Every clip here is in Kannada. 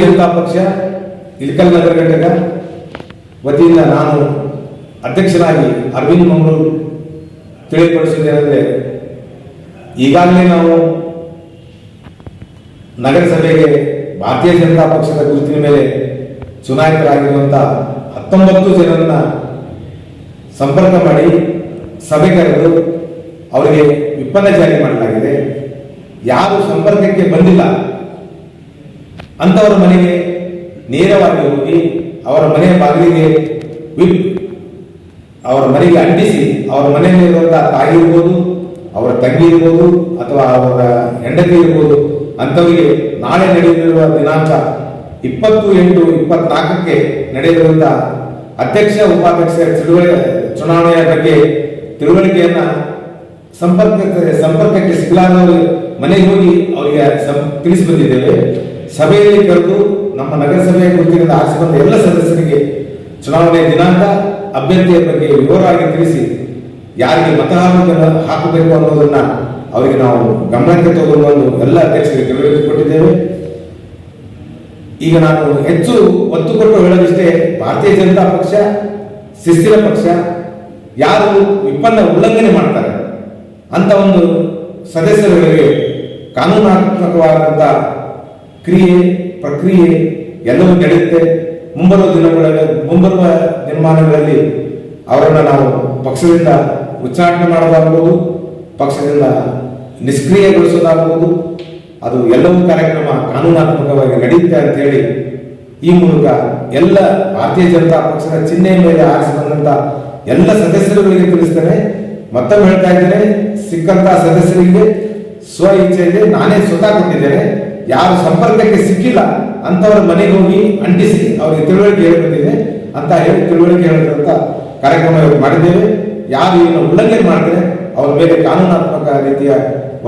ಜನತಾ ಪಕ್ಷ ಇಳಕಲ್ ನಗರ ಘಟಕ, ವತಿಯಿಂದ ನಾನು ಅಧ್ಯಕ್ಷರಾಗಿ ಅರವಿಂದ್ ಮಂಗಳೂರು ತಿಳಿಪಡಿಸಿದ್ದೇನೆಂದರೆ ಈಗಾಗಲೇ ನಾವು ನಗರಸಭೆಗೆ ಭಾರತೀಯ ಜನತಾ ಪಕ್ಷದ ಗುರುತಿನ ಮೇಲೆ ಚುನಾಯಿತರಾಗಿರುವಂಥ ಹತ್ತೊಂಬತ್ತು ಜನರನ್ನ ಸಂಪರ್ಕ ಮಾಡಿ ಸಭೆ ಕರೆದು ಅವರಿಗೆ ವಿಪನ್ನ ಜಾರಿ ಮಾಡಲಾಗಿದೆ. ಯಾರು ಸಂಪರ್ಕಕ್ಕೆ ಬಂದಿಲ್ಲ. ಅಂಥವರ ಮನೆಗೆ ನೇರವಾಗಿ ಹೋಗಿ ಅವರ ಮನೆಯ ಬಾಗಿಲಿಗೆ ವಿಪ್ ಅವರ ಮನೆಗೆ ಅಂಟಿಸಿ ಅವರ ಮನೆಯಲ್ಲಿರುವಂತಹ ತಾಯಿ ಇರ್ಬೋದು, ಅವರ ತಂಗಿ ಇರ್ಬೋದು, ಅಥವಾ ಅವರ ಹೆಂಡತಿ ಇರ್ಬೋದು, ಅಂಥವರಿಗೆ ನಾಳೆ ನಡೆಯಲಿರುವ ದಿನಾಂಕ ಇಪ್ಪತ್ತು ಎಂಟು ಇಪ್ಪತ್ನಾಲ್ಕಕ್ಕೆ ನಡೆಯಲಿರುವಂತಹ ಅಧ್ಯಕ್ಷ, ಉಪಾಧ್ಯಕ್ಷ ತಿಳುವಳಿ ಚುನಾವಣೆಯ ಬಗ್ಗೆ ತಿಳುವಳಿಕೆಯನ್ನ ಸಂಪರ್ಕ ಸಂಪರ್ಕಕ್ಕೆ ಸಿಗಲಾರದವರು ಮನೆಗೆ ಹೋಗಿ ಅವರಿಗೆ ತಿಳಿಸಿ ಬಂದಿದ್ದೇವೆ. ಸಭೆಯಲ್ಲಿ ಕರೆದು ನಮ್ಮ ನಗರಸಭೆಯ ಗುರುತಿನಿಂದ ಆರಿಸಿ ಎಲ್ಲ ಸದಸ್ಯರಿಗೆ ಚುನಾವಣೆ ದಿನಾಂಕ, ಅಭ್ಯರ್ಥಿಯ ಬಗ್ಗೆ ವಿವರವಾಗಿ ತಿಳಿಸಿ ಯಾರಿಗೆ ಮತ ಹಾಕಬೇಕು ಹಾಕಬೇಕು ಅನ್ನೋದನ್ನ ಅವರಿಗೆ ನಾವು ಗಮನಕ್ಕೆ ತಗೊಂಡು ಎಲ್ಲ ಅಧ್ಯಕ್ಷರಿಗೆ ತಿಳುವಳಿಕೆ ಕೊಟ್ಟಿದ್ದೇವೆ. ಈಗ ನಾನು ಹೆಚ್ಚು ಒತ್ತು ಕೊಟ್ಟು ಹೇಳೋದಿಷ್ಟೇ, ಭಾರತೀಯ ಜನತಾ ಪಕ್ಷ, ಶಿಸ್ತಿನ ಪಕ್ಷ, ಯಾರು ವಿಪನ್ನ ಉಲ್ಲಂಘನೆ ಮಾಡ್ತಾರೆ ಅಂತ ಒಂದು ಸದಸ್ಯರುಗಳಿಗೆ ಕಾನೂನಾತ್ಮಕವಾದಂಥ ಕ್ರಿಯೆ, ಪ್ರಕ್ರಿಯೆ ಎಲ್ಲವೂ ನಡೆಯುತ್ತೆ. ಮುಂಬರುವ ದಿನಗಳಲ್ಲಿ, ಮುಂಬರುವ ನಿರ್ಮಾಣಗಳಲ್ಲಿ ಅವರನ್ನು ನಾವು ಪಕ್ಷದಿಂದ ಉಚ್ಚಾಟನೆ ಮಾಡೋದಾಗ್ಬೋದು, ಪಕ್ಷದಿಂದ ನಿಷ್ಕ್ರಿಯಗೊಳಿಸೋದಾಗ್ಬೋದು. ಅದು ಎಲ್ಲವೂ ಕಾರ್ಯಕ್ರಮ ಕಾನೂನಾತ್ಮಕವಾಗಿ ನಡೆಯುತ್ತೆ ಅಂತ ಹೇಳಿ ಈ ಮೂಲಕ ಎಲ್ಲ ಭಾರತೀಯ ಜನತಾ ಪಕ್ಷದ ಚಿಹ್ನೆ ಮೇಲೆ ಆರಿಸಿ ಬಂದಂತ ಎಲ್ಲ ಸದಸ್ಯರುಗಳಿಗೆ ತಿಳಿಸ್ತೇನೆ. ಮತ್ತೊಮ್ಮೆ ಹೇಳ್ತಾ ಇದ್ದೇನೆ, ಸಿಕ್ಕಂತ ಸದಸ್ಯರಿಗೆ ಸ್ವ ಇಚ್ಛೆಯಲ್ಲಿ ನಾನೇ ಸ್ವತಃ ಕೊಟ್ಟಿದ್ದೇನೆ. ಯಾರು ಸಂಪರ್ಕಕ್ಕೆ ಸಿಕ್ಕಿಲ್ಲ ಅಂತವ್ರ ಮನೆಗೆ ಹೋಗಿ ಅಂಟಿಸಿ, ಅವರಿಗೆ ತಿಳುವಳಿಕೆ ಹೇಳಿ ಬಂದಿದೆ ಅಂತ ಹೇಳಿ ತಿಳುವಳಿಕೆ ಹೇಳಿದಂತ ಕಾರ್ಯಕ್ರಮ ಮಾಡಿದ್ದೇವೆ. ಯಾರು ಏನು ಉಲ್ಲಂಘನೆ ಮಾಡಿದ್ರೆ ಅವ್ರ ಮೇಲೆ ಕಾನೂನಾತ್ಮಕ ರೀತಿಯ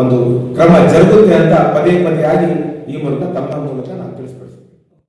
ಒಂದು ಕ್ರಮ ಜರುಗುತ್ತೆ ಅಂತ ಪದೇ ಪದೇ ಆಗಿ ಈ ಮೂಲಕ ತಮ್ಮ ಮೂಲಕ ನಾನು ತಿಳಿಸ್ಕೊಡ್ತೇನೆ